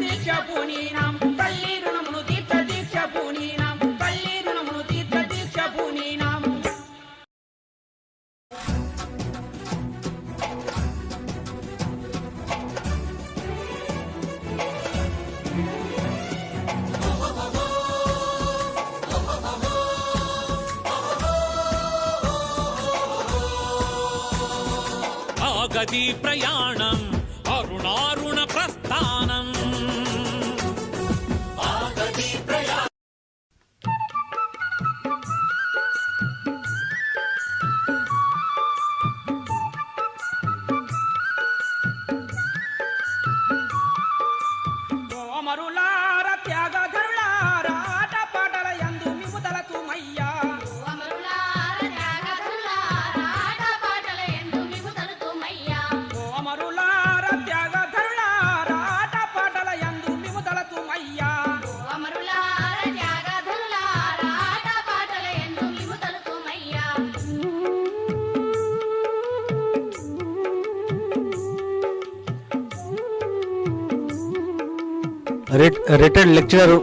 Japonina. Retired lecturer.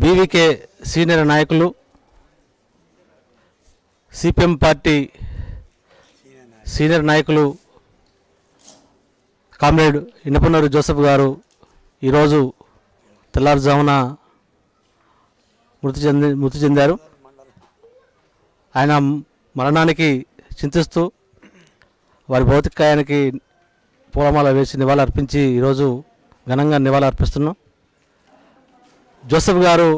BVK senior నాయకులు CPM party senior నాయకులు comrade Inapanuru Joseph గారు ఈరోజు తెల్లారుజామున మృతి చెంది మృతి చెందారు. ఆయన మరణానికి చింతిస్తూ వారి భౌతికాయానికి పూలమాల వేసి నివాళులు అర్పించి ఈరోజు ఘనంగా నివాళులు అర్పిస్తున్నాం. జోసెఫ్ గారు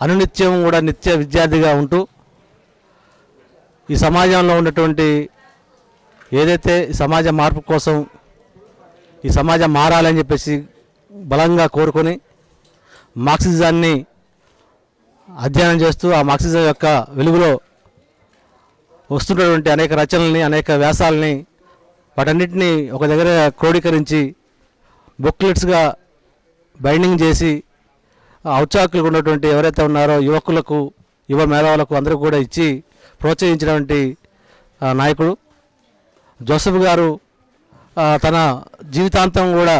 అనునిత్యం కూడా నిత్య విద్యార్థిగా ఉంటూ ఈ సమాజంలో ఉన్నటువంటి ఏదైతే ఈ సమాజ మార్పు కోసం ఈ సమాజం మారాలని చెప్పేసి బలంగా కోరుకొని మార్క్సిజాన్ని అధ్యయనం చేస్తూ ఆ మార్క్సిజం యొక్క వెలుగులో వస్తున్నటువంటి అనేక రచనల్ని అనేక వ్యాసాలని వాటన్నిటిని ఒక దగ్గర క్రోడీకరించి బుక్లెట్స్గా బైండింగ్ చేసి ఔత్సాహకులు ఉన్నటువంటి ఎవరైతే ఉన్నారో యువకులకు యువ మేధావులకు అందరికీ కూడా ఇచ్చి ప్రోత్సహించినటువంటి నాయకుడు. జోసఫ్ గారు తన జీవితాంతం కూడా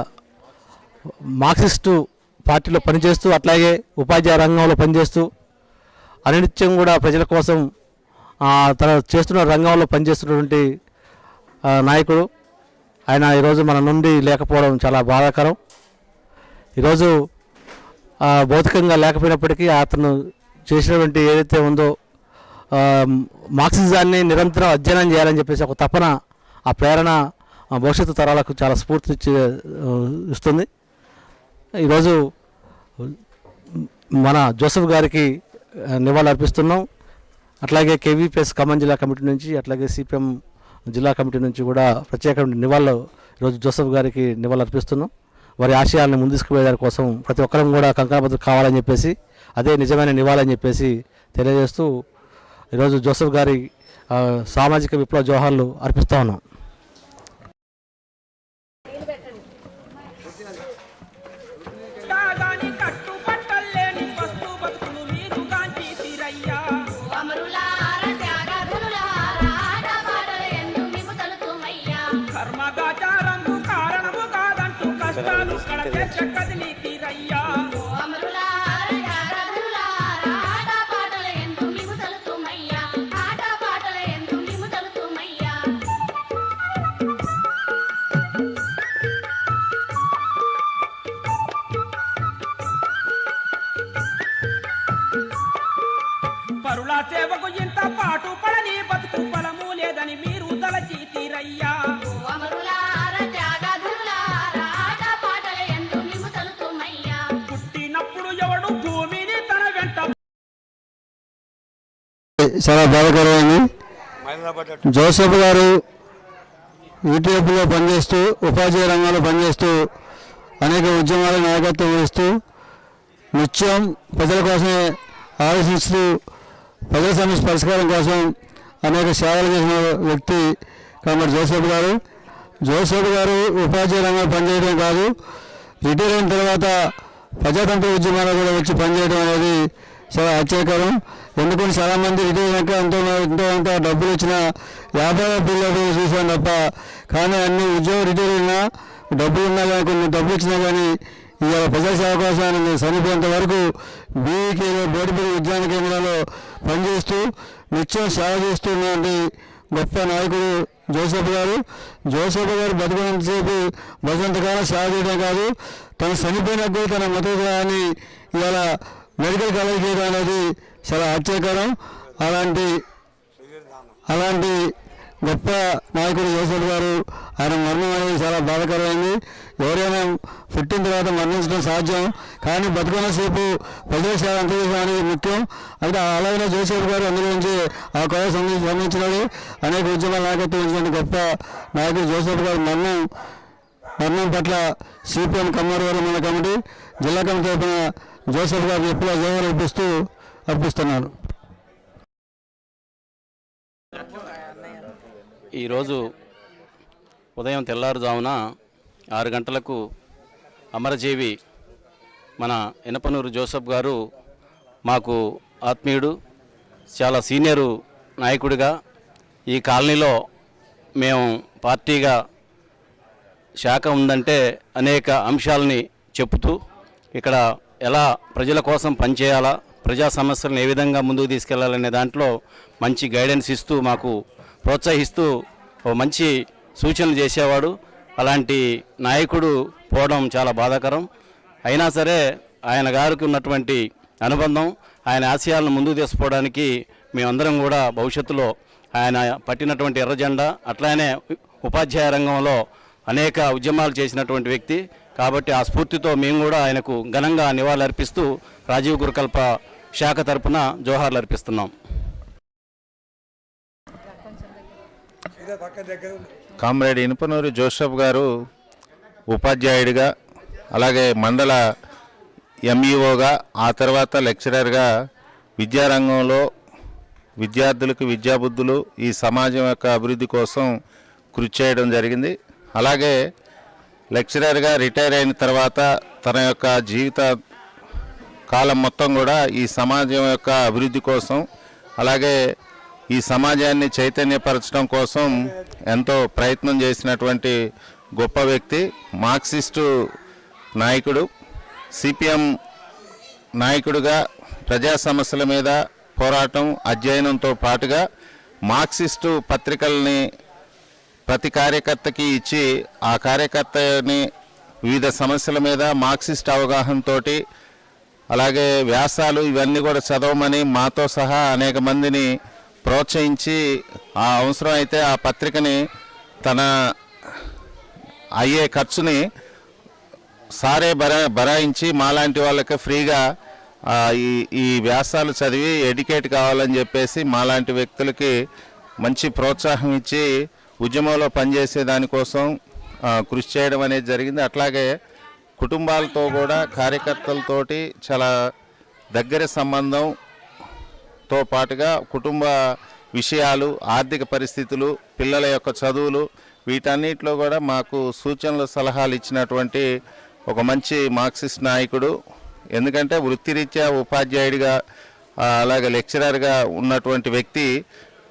మార్క్సిస్టు పార్టీలో పనిచేస్తూ అట్లాగే ఉపాధ్యాయ రంగంలో పనిచేస్తూ అనిత్యం కూడా ప్రజల కోసం తన చేస్తున్న రంగంలో పనిచేస్తున్నటువంటి నాయకుడు. ఆయన ఈరోజు మన నుండి లేకపోవడం చాలా బాధాకరం. ఈరోజు భౌతికంగా లేకపోయినప్పటికీ అతను చేసినటువంటి ఏదైతే ఉందో మార్క్సిజాన్ని నిరంతరం అధ్యయనం చేయాలని చెప్పేసి ఒక తపన ఆ ప్రేరణ భవిష్యత్తు తరాలకు చాలా స్ఫూర్తి ఇస్తుంది. ఈరోజు మన జోసఫ్ గారికి నివాళులు అర్పిస్తున్నాం అట్లాగే కేవీపీఎస్ ఖమ్మం జిల్లా కమిటీ నుంచి అట్లాగే సిపిఎం జిల్లా కమిటీ నుంచి కూడా ప్రత్యేక నివాళులు ఈరోజు జోసఫ్ గారికి నివాళులు అర్పిస్తున్నాం. వారి ఆశయాలను ముందుకుపోయేదాని కోసం ప్రతి ఒక్కరం కూడా కంకణబద్ధం కావాలని చెప్పేసి అదే నిజమైన నివాళని చెప్పేసి తెలియజేస్తూ ఈరోజు జోసఫ్ గారి సామాజిక విప్లవ జోహార్లు అర్పిస్తా ఉన్నాం. కర్మగాచారంకు కారణము కాదంటూ కష్టాలు కడతే చక్కదిని తీరయ్యా చాలా బాధాకరమైంది జోసఫ్ గారు ఈటీఎఫ్లో పనిచేస్తూ ఉపాధ్యాయ రంగంలో పనిచేస్తూ అనేక ఉద్యమాల నాయకత్వం వహిస్తూ నిత్యం ప్రజల కోసమే ఆలోచిస్తూ ప్రజల సమస్య పరిష్కారం కోసం అనేక సేవలు చేసిన వ్యక్తి కాబట్టి జోసఫ్ గారు. జోసఫ్ గారు ఉపాధ్యాయ రంగంలో పనిచేయడం కాదు రిటైర్ అయిన తర్వాత ప్రజాతంత్ర ఉద్యమాలు కూడా వచ్చి పనిచేయడం అనేది చాలా ఆశ్చర్యకరం. ఎందుకంటే చాలామంది రిటైర్ అయినాక ఎంతో ఎంతో అంత డబ్బులు ఇచ్చిన వ్యాపార పిల్లలు చూసాం తప్ప కానీ అన్ని ఉద్యోగం రిటైర్ అయినా డబ్బులు ఉన్నా కానీ కొన్ని డబ్బులు ఇచ్చినా కానీ ఇవాళ ప్రజాసేవ కోసం చనిపోయేంత వరకు బీఈకేలో బోడిపల్లి విజ్ఞాన కేంద్రంలో పనిచేస్తూ నిత్యం సేవ చేస్తున్నటువంటి గొప్ప నాయకుడు జోసఫ్ గారు. జోసఫ్ గారు బతుకున్నంతసేపు బతుకంతకాలం సేవ చేయడం కాదు తను చనిపోయినప్పుడు తన మతోదాన్ని ఇవాళ మెడికల్ కాలేజ్ చేయడం అనేది చాలా ఆశ్చర్యకరం. అలాంటి అలాంటి గొప్ప నాయకుడు జోసఫ్ గారు ఆయన మరణం అనేది చాలా బాధకరమైంది. ఎవరైనా పుట్టిన తర్వాత మరణించడం సాధ్యం కానీ బతుకున్నసేపు ప్రజల సేవ అంతర్దేశం అనేది ముఖ్యం. అయితే అలాగే జోసేఫ్ గారు అందులోంచి ఆ కోవ సంబంధించినాడు అనేక ఉద్యమాల నాయకత్వం వహించిన గొప్ప నాయకుడు జోసెఫ్ గారు మరణం మరణం పట్ల సిపిఎం కమ్మరవరం మన కమిటీ జిల్లా కమిటీ తరఫున జోసెఫ్ గారు ఎప్పుడూ జోహార్ ఇప్పిస్తూ అర్పిస్తున్నాను ఈరోజు ఉదయం తెల్లారుజామున ఆరు గంటలకు అమరజీవి మన ఇనపనూరు జోసఫ్ గారు మాకు ఆత్మీయుడు చాలా సీనియరు నాయకుడిగా ఈ కాలనీలో మేము పార్టీగా శాఖ ఉందంటే అనేక అంశాలని చెబుతూ ఇక్కడ ఎలా ప్రజల కోసం పనిచేయాలా ప్రజా సమస్యలను ఏ విధంగా ముందుకు తీసుకెళ్ళాలనే దాంట్లో మంచి గైడెన్స్ ఇస్తూ మాకు ప్రోత్సహిస్తూ ఓ మంచి సూచనలు చేసేవాడు. అలాంటి నాయకుడు పోవడం చాలా బాధాకరం. అయినా సరే ఆయన గారికి ఉన్నటువంటి అనుబంధం ఆయన ఆశయాలను ముందుకు తీసుకోవడానికి మేమందరం కూడా భవిష్యత్తులో ఆయన పట్టినటువంటి ఎర్ర జెండా అట్లానే ఉపాధ్యాయ రంగంలో అనేక ఉద్యమాలు చేసినటువంటి వ్యక్తి. కాబట్టి ఆ స్ఫూర్తితో మేము కూడా ఆయనకు ఘనంగా నివాళులర్పిస్తూ రాజీవ్ గురుకల్ప శాఖ తరపున జోహార్లు అర్పిస్తున్నాం కామ్రేడ్ ఇనుపనూరి జోసఫ్ గారు ఉపాధ్యాయుడిగా అలాగే మండల ఎంఈఓగా ఆ తర్వాత లెక్చరర్గా విద్యారంగంలో విద్యార్థులకు విద్యాబుద్ధులు ఈ సమాజం యొక్క అభివృద్ధి కోసం కృషి చేయడం జరిగింది. అలాగే లెక్చరర్గా రిటైర్ అయిన తర్వాత తన యొక్క జీవిత కాలం మొత్తం కూడా ఈ సమాజం యొక్క అభివృద్ధి కోసం అలాగే ఈ సమాజాన్ని చైతన్యపరచడం కోసం ఎంతో ప్రయత్నం చేసినటువంటి గొప్ప వ్యక్తి మార్క్సిస్టు నాయకుడు సిపిఎం నాయకుడుగా ప్రజా సమస్యల మీద పోరాటం అధ్యయనంతో పాటుగా మార్క్సిస్టు పత్రికల్ని ప్రతి కార్యకర్తకి ఇచ్చి ఆ కార్యకర్తని వివిధ సమస్యల మీద మార్క్సిస్ట్ అవగాహనతోటి అలాగే వ్యాసాలు ఇవన్నీ కూడా చదవమని మాతో సహా అనేక మందిని ప్రోత్సహించి ఆ అవసరం అయితే ఆ పత్రికని తన అయ్యే ఖర్చుని సారే బరా బరాయించి మాలాంటి వాళ్ళకి ఫ్రీగా ఈ ఈ వ్యాసాలు చదివి ఎడ్యుకేట్ కావాలని చెప్పేసి మాలాంటి వ్యక్తులకి మంచి ప్రోత్సాహం ఇచ్చి ఉద్యమంలో పనిచేసే దానికోసం కృషి చేయడం అనేది జరిగింది. అట్లాగే కుటుంబాలతో కూడా కార్యకర్తలతోటి చాలా దగ్గర సంబంధంతో పాటుగా కుటుంబ విషయాలు ఆర్థిక పరిస్థితులు పిల్లల యొక్క చదువులు వీటన్నిటిలో కూడా మాకు సూచనలు సలహాలు ఇచ్చినటువంటి ఒక మంచి మార్క్సిస్ట్ నాయకుడు. ఎందుకంటే వృత్తిరీత్యా ఉపాధ్యాయుడిగా అలాగే లెక్చరర్గా ఉన్నటువంటి వ్యక్తి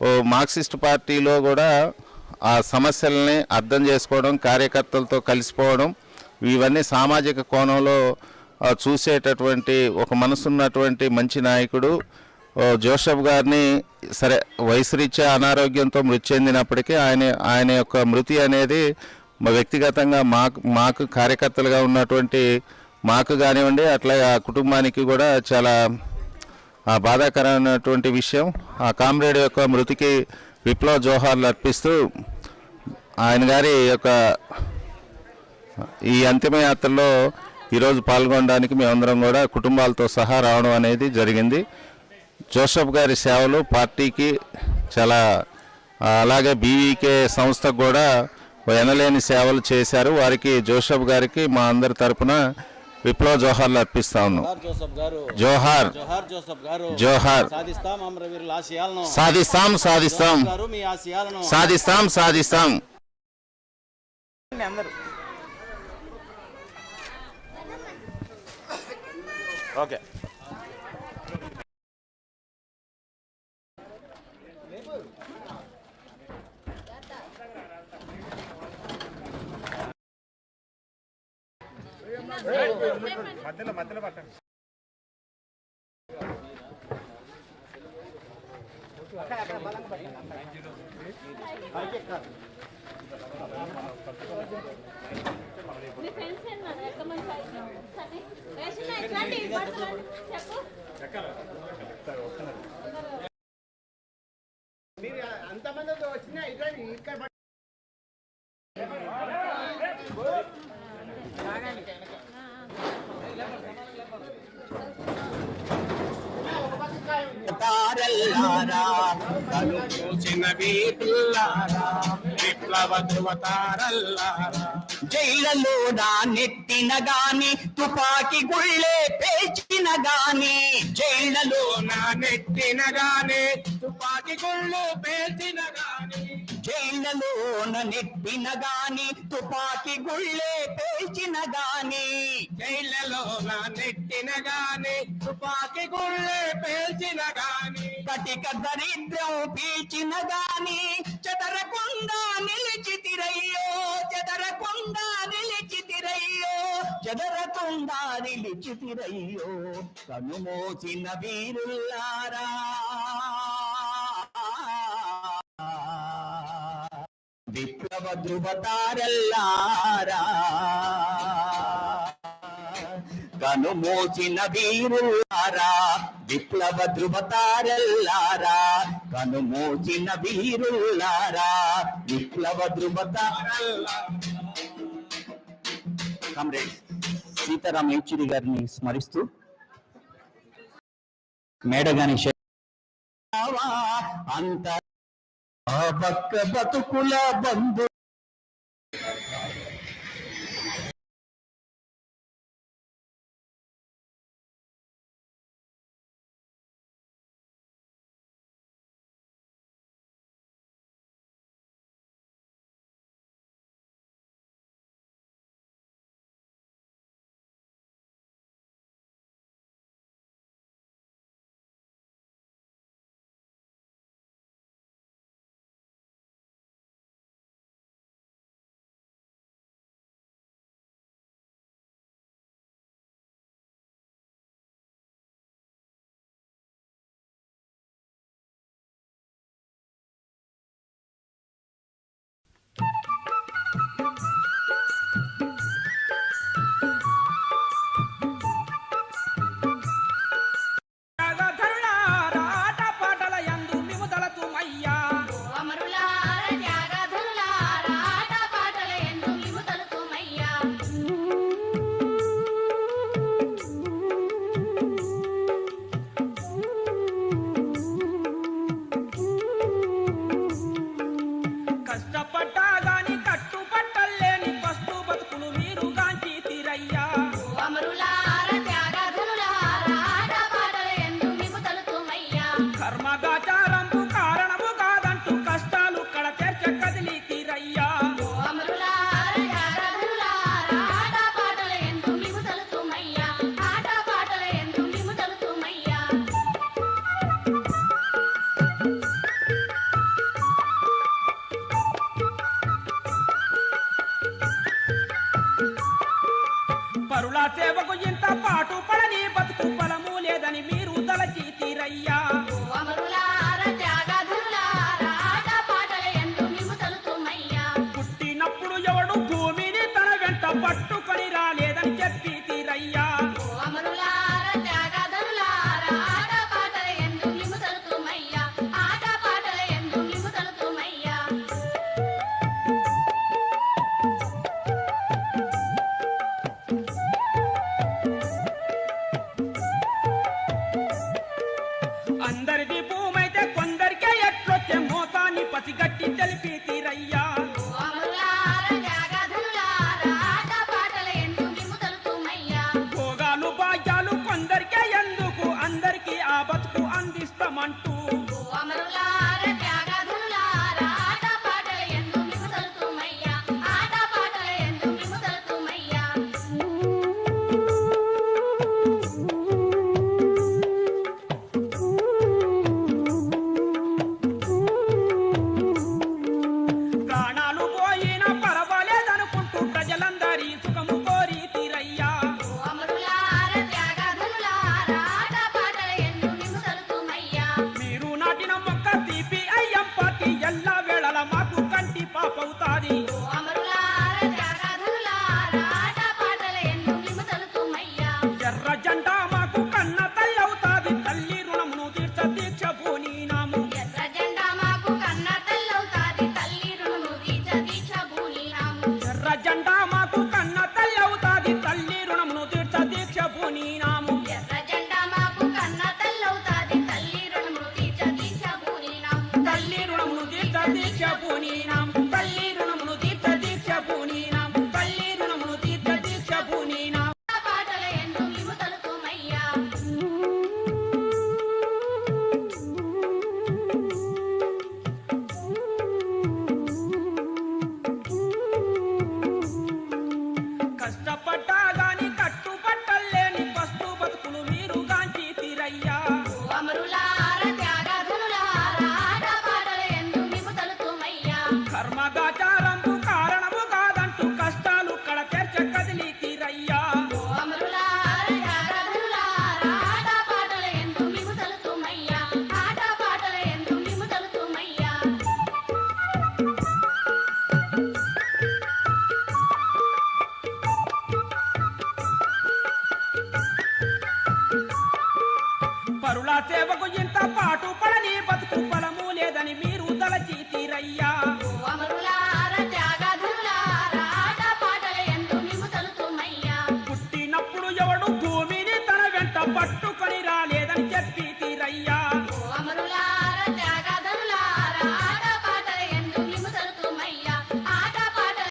ఓ మార్క్సిస్ట్ పార్టీలో కూడా ఆ సమస్యల్ని అర్థం చేసుకోవడం కార్యకర్తలతో కలిసిపోవడం ఇవన్నీ సామాజిక కోణంలో చూసేటటువంటి ఒక మనసున్నటువంటి మంచి నాయకుడు. జోసెఫ్ గారిని సరే వయసురీత్యా అనారోగ్యంతో మృతి చెందినప్పటికీ ఆయన ఆయన యొక్క మృతి అనేది మా వ్యక్తిగతంగా మాకు మాకు కార్యకర్తలుగా ఉన్నటువంటి మాకు కానివ్వండి అట్లా ఆ కుటుంబానికి కూడా చాలా బాధాకరమైనటువంటి విషయం. ఆ కామ్రేడ్ యొక్క మృతికి విప్లవ జోహార్లు అర్పిస్తూ ఆయన గారి యొక్క ఈ అంతిమయాత్రలో ఈరోజు పాల్గొనడానికి మేమందరం కూడా కుటుంబాలతో సహా రావడం అనేది జరిగింది. జోసఫ్ గారి సేవలు పార్టీకి చాలా అలాగే బీవీకే సంస్థకు కూడా ఎనలేని సేవలు చేశారు. వారికి జోసఫ్ గారికి మా అందరి తరపున విప్లవ జోహార్లు అర్పిస్తా ఉన్నాం. జోహార్ జోహార్. జోసఫ్ గారు. జోహార్. సాధిస్తాం సాధిస్తాం సాధిస్తాం. సాధిస్తాం అందరూ. ఓకే మధ్యలో మధ్యలో పట్టండి మీరు ఏమన్నారు వచ్చినా ఇక్కడ ఇక్కడ వీరుల్లారా విప్లవ ధృవతారల్లారా. జైళ్ళలో నా నెట్టిన గాని తుపాకి గుళ్ళే పేల్చిన గాని. జైళ్ళలో నా నెట్టిన గాని తుపాకి గుళ్ళు పేల్చిన గాని. జైళ్ళలో నా నెట్టిన గాని తుపాకి గుళ్ళే పేల్చిన గాని. జైళ్ళలో నా నెట్టిన గాని తుపాకి గుళ్ళే పేల్చిన గాని. కటిక దరిద్రం పీల్చిన గాని చెదరకుండా నిలిచితిరయ్యో చెదరకుండా నిలిచితిరయ్యో చెదరకుండా నిలిచితిరయ్యో కనుమోసిన వీరుల్లారా. విప్లవ ధృవతారల్లారా కనుమోచిన వీరులారా విప్లవ ధృవతారల్లారా కనుమోచిన వీరులారా విప్లవ ధృవతారల్లారా కామ్రేడ్ సీతారాం యేచూరి గారిని స్మరిస్తూ మేడగాని శ- భక్త బతుకుల బంధు